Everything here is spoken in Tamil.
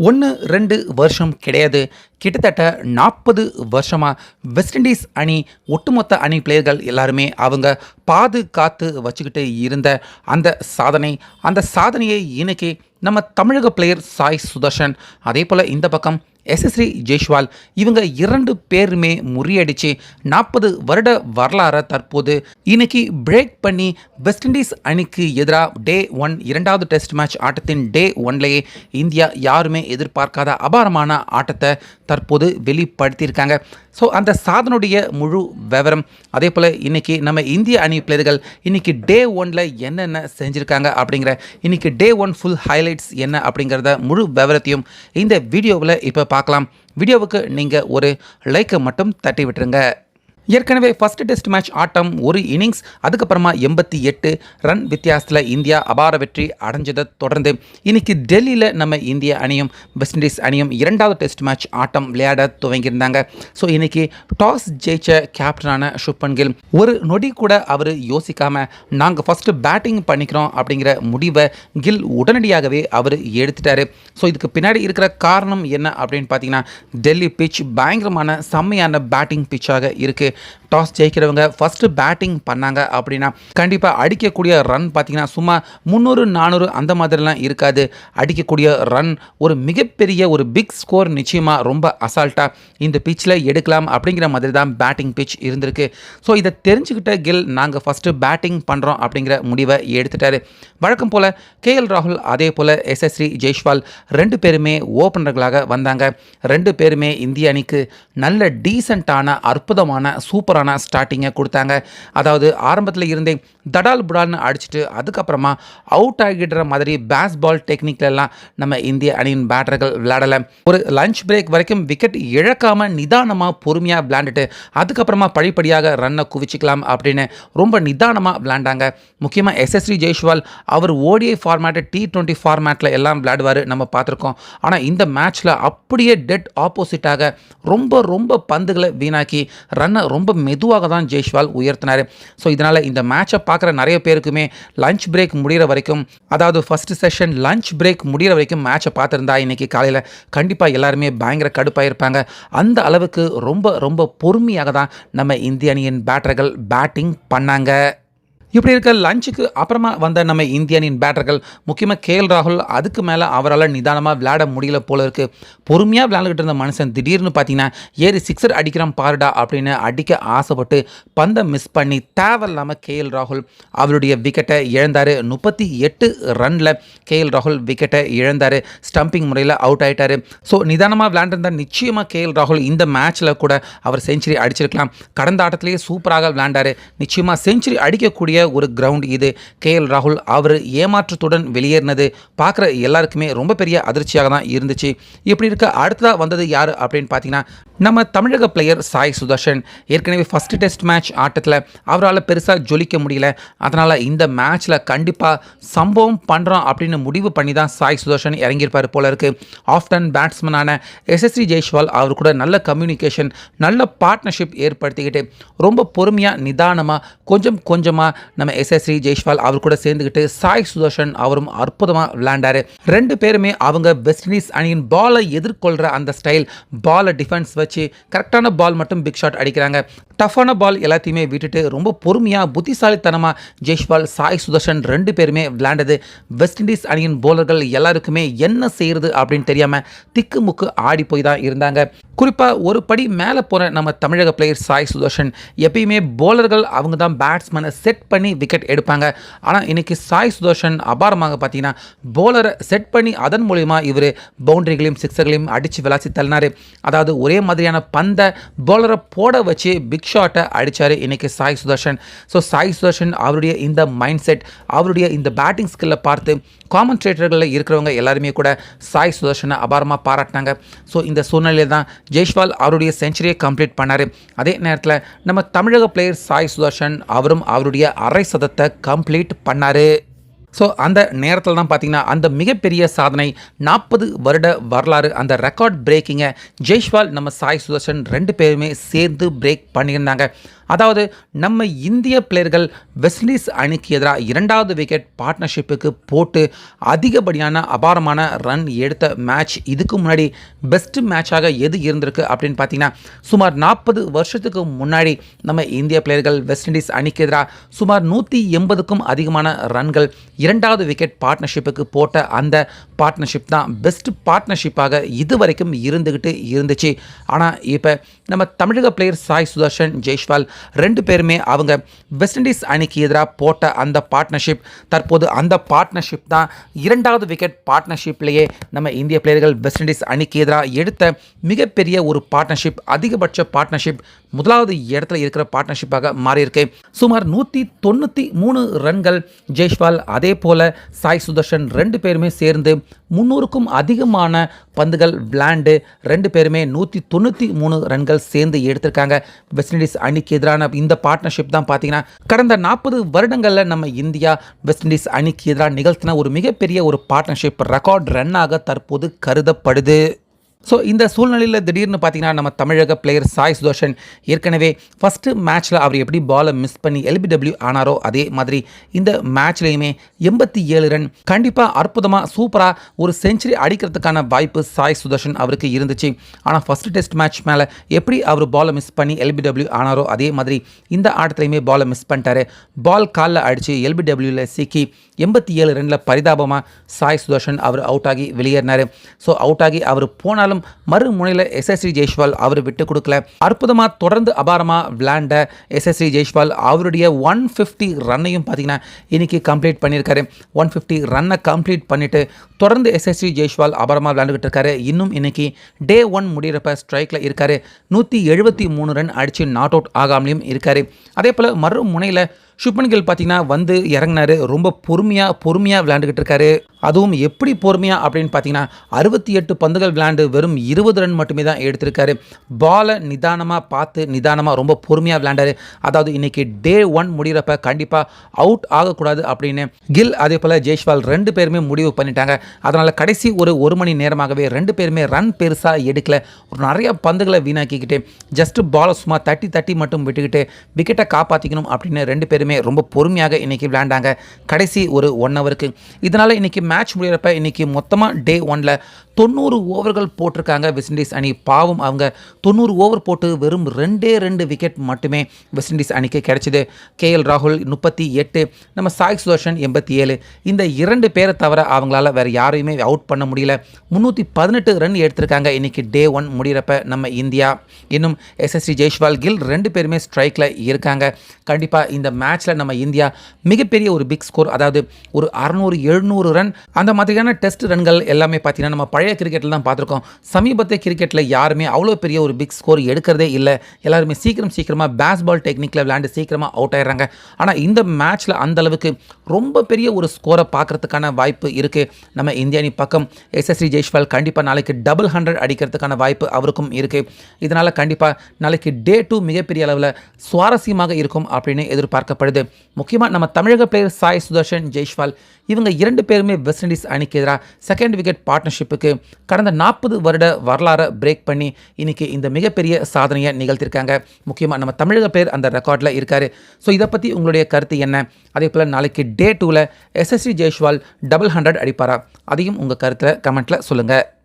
ஒன்று ரெண்டு வருஷம் கிடையாது. கிட்டத்தட்ட நாற்பது வருஷமாக வெஸ்ட் இண்டீஸ் அணி ஒட்டுமொத்த அணி பிளேயர்கள் எல்லாருமே அவங்க பாதுகாத்து வச்சுக்கிட்டு இருந்த அந்த சாதனை அந்த சாதனையை இன்னைக்கு நம்ம தமிழக பிளேயர் சாய் சுதர்ஷன் அதே போல் இந்த பக்கம் எஸ்எஸ்ரி ஜெய்ஷ்வால் இவங்க இரண்டு பேருமே முறியடிச்சு நாற்பது வருட வரலாறை தற்போது இன்னைக்கு பிரேக் பண்ணி வெஸ்ட் இண்டீஸ் அணிக்கு எதிராக டே ஒன் இரண்டாவது டெஸ்ட் மேட்ச் ஆட்டத்தின் டே ஒன்லேயே இந்தியா யாருமே எதிர்பார்க்காத அபாரமான ஆட்டத்தை தற்போது வெளிப்படுத்தியிருக்காங்க. ஸோ அந்த சாதனுடைய முழு விவரம் அதே போல் இன்றைக்கி நம்ம இந்திய அணி பிளேயர்கள் இன்றைக்கி டே ஒனில் என்னென்ன செஞ்சுருக்காங்க அப்படிங்கிற இன்னைக்கு டே ஒன் ஃபுல் ஹைலைட்ஸ் என்ன அப்படிங்கிறத முழு விவரத்தையும் இந்த வீடியோவில் இப்போ பார்க்கலாம். வீடியோவுக்கு நீங்கள் ஒரு லைக்கை மட்டும் தட்டி விட்டுருங்க ஏற்கனவே ஃபர்ஸ்ட் டெஸ்ட் மேட்ச் ஆட்டம் ஒரு இன்னிங்ஸ் அதுக்கப்புறமா எண்பத்தி எட்டு ரன் வித்தியாசத்தில் இந்தியா அபார வெற்றி அடைஞ்சதை தொடர்ந்து இன்னைக்கு டெல்லியில் நம்ம இந்திய அணியும் வெஸ்ட் இண்டீஸ் அணியும் இரண்டாவது டெஸ்ட் மேட்ச் ஆட்டம் விளையாட துவங்கியிருந்தாங்க. ஸோ இன்னைக்கு டாஸ் ஜெயிச்ச கேப்டனான சுப்பன் கில் ஒரு நொடி கூட அவர் யோசிக்காமல் நாங்கள் ஃபஸ்ட்டு பேட்டிங் பண்ணிக்கிறோம் அப்படிங்கிற முடிவை கில் உடனடியாகவே அவர் எடுத்துட்டாரு. ஸோ இதுக்கு பின்னாடி இருக்கிற காரணம் என்ன அப்படின்னு பார்த்தீங்கன்னா டெல்லி பிச் பயங்கரமான செம்மையான பேட்டிங் பிச்சாக இருக்குது டாஸ் ஜெயிக்கிறவங்க ஃபஸ்ட்டு பேட்டிங் பண்ணாங்க அப்படின்னா கண்டிப்பாக அடிக்கக்கூடிய ரன் பார்த்தீங்கன்னா சும்மா முந்நூறு நானூறு அந்த மாதிரிலாம் இருக்காது. அடிக்கக்கூடிய ரன் ஒரு மிகப்பெரிய ஒரு பிக் ஸ்கோர் நிச்சயமாக ரொம்ப அசால்ட்டாக இந்த பிச்சில் எடுக்கலாம் அப்படிங்கிற மாதிரி தான் பேட்டிங் பிச் இருந்திருக்கு. ஸோ இதை தெரிஞ்சுக்கிட்ட கில் நாங்கள் ஃபஸ்ட்டு பேட்டிங் பண்ணுறோம் அப்படிங்கிற முடிவை எடுத்துட்டாரு. வழக்கம் போல் கேஎல் ராகுல் அதே போல் எஸ்எஸ்ரி ஜெய்ஷ்வால் ரெண்டு பேருமே ஓப்பனர்களாக வந்தாங்க. ரெண்டு பேருமே இந்திய அணிக்கு நல்ல டீசெண்டான அற்புதமான சூப்பரான ஸ்டார்டிங்கை கொடுத்தாங்க. அதாவது ஆரம்பத்தில் இருந்தே தடால் புடால்னு அடிச்சுட்டு அதுக்கப்புறமா அவுட் ஆகிடுற மாதிரி பேஸ் பால் டெக்னிக்லலாம் நம்ம இந்திய அணியின் பேட்டர்கள் விளையாடலை. ஒரு லஞ்ச் பிரேக் வரைக்கும் விக்கெட் இழக்காமல் நிதானமாக பொறுமையாக விளையாண்டுட்டு அதுக்கப்புறமா படிப்படியாக ரன்னை குவிச்சிக்கலாம் அப்படின்னு ரொம்ப நிதானமாக விளையாண்டாங்க. முக்கியமாக எஸ்எஸ்ரி ஜெய்ஷ்வால் அவர் ஓடிஐ ஃபார்மேட்டு டி டுவெண்ட்டி ஃபார்மேட்டில் எல்லாம் விளையாடுவார் நம்ம பார்த்துருக்கோம். ஆனால் இந்த மேட்ச்சில் அப்படியே டெட் ஆப்போசிட்டாக ரொம்ப ரொம்ப பந்துகளை வீணாக்கி ரன்னை ரொம்ப மெதுவாக தான் ஜெய்ஷ்வால் உயர்த்தினார். ஸோ இதனால் இந்த மேட்சை பார்க்குற நிறைய பேருக்குமே லஞ்ச் பிரேக் முடிகிற வரைக்கும் அதாவது ஃபர்ஸ்ட் செஷன் லஞ்ச் பிரேக் முடிகிற வரைக்கும் மேட்சை பார்த்துருந்தா இன்றைக்கி காலையில் கண்டிப்பாக எல்லாருமே பயங்கர கடுப்பாக இருப்பாங்க. அந்த அளவுக்கு ரொம்ப ரொம்ப பொறுமையாக தான் நம்ம இந்திய அணியின் பேட்டர்கள் பேட்டிங் பண்ணாங்க. இப்படி இருக்க லஞ்சுக்கு அப்புறமா வந்த நம்ம இந்தியனின் பேட்டர்கள் முக்கியமாக கேஎல் ராகுல் அதுக்கு மேலே அவரால் நிதானமாக விளையாட முடியல போல இருக்கு. பொறுமையாக விளையாண்டுக்கிட்டு இருந்த மனுஷன் திடீர்னு பார்த்தீங்கன்னா ஏறி சிக்ஸர் அடிக்கிறான் பாருடா அப்படின்னு அடிக்க ஆசைப்பட்டு பந்தை மிஸ் பண்ணி தேவையில்லாமல் கேஎல் ராகுல் அவருடைய விக்கெட்டை இழந்தார். முப்பத்தி எட்டு ரனில் கேஎல் ராகுல் விக்கெட்டை இழந்தார். ஸ்டம்பிங் முறையில் அவுட் ஆகிட்டார் ஸோ நிதானமாக விளையாண்டிருந்தால் நிச்சயமாக கேஎல் ராகுல் இந்த மேட்ச்சில் கூட அவர் செஞ்சுரி அடிச்சிருக்கலாம். கடந்த ஆட்டத்திலேயே சூப்பராக விளையாண்டார். நிச்சயமாக செஞ்சுரி அடிக்கக்கூடிய ஒரு கிரவுண்ட் இது கே எல் ராகுல். அவர் ஏமாற்றத்துடன் வெளியேறினது பார்க்குற எல்லாருக்குமே ரொம்ப பெரிய அதிர்ச்சியாக தான் இருந்துச்சு. இப்படி இருக்க அடுத்ததாக வந்தது யார் அப்படின்னு பார்த்தீங்கன்னா நம்ம தமிழக பிளேயர் சாய் சுதர்ஷன் ஏற்கனவே ஃபஸ்ட் டெஸ்ட் மேட்ச் ஆட்டத்தில் அவரால் பெருசாக ஜொலிக்க முடியல. அதனால் இந்த மேட்ச்சில் கண்டிப்பாக சம்பவம் பண்ணுறோம் அப்படின்னு முடிவு பண்ணி தான் சாய் சுதர்ஷன் இறங்கியிருப்பார் போல இருக்குது ஆஃப்டன் பேட்ஸ்மேனான எஸ்எஸ்சி ஜெய்ஷ்வால் அவர் கூட நல்ல கம்யூனிகேஷன் நல்ல பார்ட்னர்ஷிப் ஏற்படுத்திக்கிட்டு ரொம்ப பொறுமையாக நிதானமாக கொஞ்சம் கொஞ்சமாக நம்ம எஸ்எஸ்ரி ஜெய்ஷ்வால் அவர் கூட சேர்ந்துக்கிட்டு சாய் சுதர்ஷன் அவரும் அற்புதமாக விளையாண்டார். ரெண்டு பேருமே அவங்க வெஸ்ட் இண்டீஸ் அணியின் பாலை எதிர்கொள்கிற அந்த ஸ்டைல் பாலை டிஃபென்ஸ் வச்சு கரெக்டான பால் மட்டும் பிக் ஷாட் அடிக்கிறாங்க. டஃப்பான பால் எல்லாத்தையுமே விட்டுட்டு ரொம்ப பொறுமையாக புத்திசாலித்தனமாக ஜெய்ஷ்வால் சாய் சுதர்ஷன் ரெண்டு பேருமே விளையாண்டது. வெஸ்ட் இண்டீஸ் அணியின் போலர்கள் எல்லாருக்குமே என்ன செய்கிறது அப்படின்னு தெரியாமல் திக்கு முக்கு ஆடி போய் தான் இருந்தாங்க. குறிப்பாக ஒரு படி மேலே போகிற நம்ம தமிழக பிளேயர் சாய் சுதர்ஷன் எப்பயுமே போலர்கள் அவங்க தான் பேட்ஸ்மேனை செட் பண்ணி விக்கெட் எடுப்பாங்க. ஆனால் இன்னைக்கு சாய் சுதர்ஷன் அபாரமாக பார்த்தீங்கன்னா போலரை செட் பண்ணி அதன் மூலிமா இவர் பவுண்டரிகளையும் சிக்ஸர்களையும் அடித்து விளாசி தள்ளினார். அதாவது ஒரே மாதிரியான பந்தை போலரை போட வச்சு பிக் ஷாட்டை அடித்தார் இன்றைக்கி சாய் சுதர்ஷன். ஸோ சாய் சுதர்ஷன் அவருடைய இந்த மைண்ட் செட் அவருடைய இந்த பேட்டிங் ஸ்கில்லை பார்த்து காமெண்ட்ரேட்டர்களில் இருக்கிறவங்க எல்லாருமே கூட சாய் சுதர்ஷனை அபாரமாக பாராட்டினாங்க. ஸோ இந்த சூழ்நிலையில் தான் ஜெய்ஷ்வால் அவருடைய செஞ்சுரியை கம்ப்ளீட் பண்ணார். அதே நேரத்தில் நம்ம தமிழக பிளேயர் சாய் சுதர்ஷன் அவரும் அவருடைய அரை சதத்தை கம்ப்ளீட் பண்ணார். ஸோ அந்த நேரத்தில் தான் பார்த்தீங்கன்னா அந்த மிகப்பெரிய சாதனை நாற்பது வருட வரலாறு அந்த ரெக்கார்ட் பிரேக்கிங்கை ஜெய்ஷ்வால் நம்ம சாய் சுதர்ஷன் ரெண்டு பேருமே சேர்ந்து பிரேக் பண்ணியிருந்தாங்க. அதாவது நம்ம இந்திய பிளேயர்கள் வெஸ்ட் இண்டீஸ் அணிக்கு எதிராக இரண்டாவது விக்கெட் பார்ட்னர்ஷிப்புக்கு போட்டு அதிகப்படியான அபாரமான ரன் எடுத்த மேட்ச் இதுக்கு முன்னாடி பெஸ்ட் மேட்சாக எது இருந்திருக்கு அப்படின்னு பார்த்தீங்கன்னா சுமார் நாற்பது வருஷத்துக்கு முன்னாடி நம்ம இந்திய பிளேயர்கள் வெஸ்ட் இண்டீஸ் அணிக்கு எதிராக சுமார் நூற்றி எண்பதுக்கும் அதிகமான ரன்கள் இரண்டாவது விக்கெட் பார்ட்னர்ஷிப்புக்கு போட்ட அந்த பார்ட்னர்ஷிப் தான் பெஸ்ட் பார்ட்னர்ஷிப்பாக இதுவரைக்கும் இருந்துக்கிட்டு இருந்துச்சு. ஆனால் இப்போ நம்ம தமிழக பிளேயர் சாய் சுதர்ஷன் ஜெய்ஷ்வால் ரெண்டு பேருமே அவங்க வெஸ்ட் இண்டீஸ் அணிக்கு எதிராக போட்ட அந்த பார்ட்னர்ஷிப் தற்போது அந்த பார்ட்னர்ஷிப் தான் இரண்டாவது விக்கெட் பார்ட்னர்ஷிப்லேயே நம்ம இந்திய பிளேயர்கள் வெஸ்ட் இண்டீஸ் அணிக்கு எதிராக எடுத்த மிகப்பெரிய ஒரு பார்ட்னர்ஷிப் அதிகபட்ச பார்ட்னர்ஷிப் முதலாவது இடத்துல இருக்கிற பார்ட்னர்ஷிப்பாக மாறியிருக்கு. சுமார் நூற்றி தொண்ணூற்றி மூணு ரன்கள் ஜெய்ஷ்வால் அதே போல் சாய் சுதர்ஷன் ரெண்டு பேருமே சேர்ந்து முந்நூறுக்கும் அதிகமான பந்துகள் விளாண்டு ரெண்டு பேருமே நூற்றி தொண்ணூற்றி மூணு ரன்கள் சேர்ந்து எடுத்திருக்காங்க. வெஸ்ட் இண்டீஸ் அணிக்கு எதிரான இந்த பார்ட்னர்ஷிப் தான் பார்த்தீங்கன்னா கடந்த நாற்பது வருடங்களில் நம்ம இந்தியா வெஸ்ட் இண்டீஸ் அணிக்கு எதிராக நிகழ்த்தின ஒரு மிகப்பெரிய ஒரு பார்ட்னர்ஷிப் ரெக்கார்ட் ரன்னாக தற்போது கருதப்படுது. ஸோ இந்த சூழ்நிலையில் திடீர்னு பார்த்தீங்கன்னா நம்ம தமிழக பிளேயர் சாய் சுதர்ஷன் ஏற்கனவே ஃபஸ்ட்டு மேட்ச்சில் அவர் எப்படி பாலை மிஸ் பண்ணி எல்பிடபிள்யூ ஆனாரோ அதே மாதிரி இந்த மேட்ச்லேயுமே எண்பத்தி ஏழு ரன். கண்டிப்பாக அற்புதமாக சூப்பராக ஒரு செஞ்சுரி அடிக்கிறதுக்கான வாய்ப்பு சாய் சுதர்ஷன் அவருக்கு இருந்துச்சு. ஆனால் ஃபஸ்ட்டு டெஸ்ட் மேட்ச் மேலே எப்படி அவர் பாலை மிஸ் பண்ணி எல்பிடபிள்யூ ஆனாரோ அதே மாதிரி இந்த ஆட்டத்துலையுமே பாலை மிஸ் பண்ணிட்டாரு. பால் காலில் அடித்து எல்பிடபிள்யூவில் சிக்கி எண்பத்தி ஏழு ரனில் பரிதாபமாக சாய் சுதர்ஷன் அவர் அவுட் ஆகி வெளியேறினார். ஸோ அவுட் ஆகி அவர் போனாலும் மறுமுனையில் எஸ்எஸ்ரீ ஜெய்ஷ்வால் அவர் விட்டு கொடுக்கல. அற்புதமாக தொடர்ந்து அபாரமாக விளையாண்ட எஸ்எஸ்ரி ஜெய்ஷ்வால் அவருடைய ஒன் ஃபிஃப்டி ரன்னையும் பார்த்தீங்கன்னா இன்னைக்கு கம்ப்ளீட் பண்ணியிருக்காரு. ஒன் ஃபிஃப்டி ரன்னை கம்ப்ளீட் பண்ணிவிட்டு தொடர்ந்து எஸ்எஸ்ரி ஜெய்ஷ்வால் அபாரமாக விளையாண்டுக்கிட்டு இருக்காரு. இன்னும் இன்னைக்கு டே ஒன் முடிகிறப்ப ஸ்ட்ரைக்கில் இருக்காரு. நூற்றி எழுபத்தி மூணு ரன் அடித்து நாட் அவுட் ஆகாமலையும் இருக்காரு. அதே போல் மறுமுனையில் சுப்மன் கில் பார்த்தீங்கன்னா வந்து இறங்கினாரு. ரொம்ப பொறுமையாக பொறுமையாக விளையாண்டுக்கிட்டு இருக்காரு. அதுவும் எப்படி பொறுமையாக அப்படின்னு பார்த்தீங்கன்னா அறுபத்தி எட்டு பந்துகள் விளையாண்டு வெறும் இருபது ரன் மட்டுமே தான் எடுத்திருக்காரு. பாலை நிதானமாக பார்த்து நிதானமாக ரொம்ப பொறுமையாக விளையாண்டாரு. அதாவது இன்னைக்கு டே ஒன் முடிகிறப்ப கண்டிப்பாக அவுட் ஆகக்கூடாது அப்படின்னு கில் அதே போல் ஜெய்ஷ்வால் ரெண்டு பேருமே முடிவு பண்ணிட்டாங்க. அதனால் கடைசி ஒரு ஒரு மணி நேரமாகவே ரெண்டு பேருமே ரன் பெருசாக எடுக்கல. ஒரு நிறைய பந்துகளை வீணாக்கிக்கிட்டு ஜஸ்ட் பாலை சும்மா தட்டி தட்டி மட்டும் விட்டுக்கிட்டு விக்கெட்டை காப்பாற்றிக்கணும் அப்படின்னு ரெண்டு பேருமே ரொம்ப பொறுமையாக இன்றைக்கி விளையாண்டாங்க. கடைசி ஒரு ஒன் ஹவருக்கு இதனால் இன்றைக்கி மேட்ச் முடிகிறப்ப இன்னைக்கு மொத்தமாக டே ஒனில் தொண்ணூறு ஓவர்கள் போட்டிருக்காங்க. வெஸ்ட் இண்டீஸ் அணி பாவம் அவங்க. தொண்ணூறு ஓவர் போட்டு வெறும் ரெண்டே ரெண்டு விக்கெட் மட்டுமே வெஸ்ட் இண்டீஸ் அணிக்கு கிடைச்சிது. கேஎல் ராகுல் முப்பத்தி எட்டு நம்ம சாய் சுதர்ஷன் எண்பத்தி ஏழு. இந்த இரண்டு பேரை தவிர அவங்களால வேறு யாரையுமே அவுட் பண்ண முடியல. முந்நூற்றி பதினெட்டு ரன் எடுத்திருக்காங்க. இன்னைக்கு டே ஒன் முடிகிறப்ப நம்ம இந்தியா. இன்னும் எஸ்எஸ்டி ஜெய்ஷ்வால் கில் ரெண்டு பேருமே ஸ்ட்ரைக்கில் இருக்காங்க. கண்டிப்பாக இந்த மேட்ச் மேட்ச்சில் நம்ம இந்தியா மிகப்பெரிய ஒரு பிக் ஸ்கோர் அதாவது ஒரு அறநூறு எழுநூறு ரன். அந்த மாதிரியான டெஸ்ட் ரன்கள் எல்லாமே பார்த்தீங்கன்னா நம்ம பழைய கிரிக்கெட்டில் தான் பார்த்துருக்கோம். சமீபத்திய கிரிக்கெட்டில் யாருமே அவ்வளோ பெரிய ஒரு பிக் ஸ்கோர் எடுக்கிறதே இல்லை. எல்லாருமே சீக்கிரம் சீக்கிரமாக பேஸ்பால் டெக்னிக்கில் விளையாண்டு சீக்கிரமாக அவுட் ஆயிடுறாங்க. ஆனால் இந்த மேட்ச்சில் அந்த அளவுக்கு ரொம்ப பெரிய ஒரு ஸ்கோரை பார்க்கறதுக்கான வாய்ப்பு இருக்குது நம்ம இந்திய அணி பக்கம் எஸ்எஸ்ரி ஜெய்ஷ்வால் கண்டிப்பாக நாளைக்கு டபுள் ஹண்ட்ரட் அடிக்கிறதுக்கான வாய்ப்பு அவருக்கும் இருக்குது இதனால் கண்டிப்பாக நாளைக்கு டே டூ மிகப்பெரிய அளவில் சுவாரஸ்யமாக இருக்கும் அப்படின்னு எதிர்பார்க்கப்படுது. முக்கியமாக நம்ம தமிழக பிளேயர் சாய் சுதர்ஷன் ஜெய்ஷ்வால் இவங்க இரண்டு பேருமே வெஸ்ட் இண்டீஸ் அணிக்கு எதிராக செகண்ட் விக்கெட் பார்ட்னர்ஷிப்புக்கு கடந்த நாற்பது வருட வரலாறை பிரேக் பண்ணி இன்றைக்கி இந்த மிகப்பெரிய சாதனையை நிகழ்த்தியிருக்காங்க. முக்கியமாக நம்ம தமிழக பேர் அந்த ரெக்கார்டில் இருக்கார். ஸோ இதை பற்றி உங்களுடைய கருத்து என்ன? அதே போல் நாளைக்கு டே டூவில் எஸ்எஸ்சி ஜெய்ஷ்வால் டபுள் ஹண்ட்ரட் அடிப்பாரா? அதையும் உங்கள் கருத்தில் கமெண்ட்டில் சொல்லுங்கள்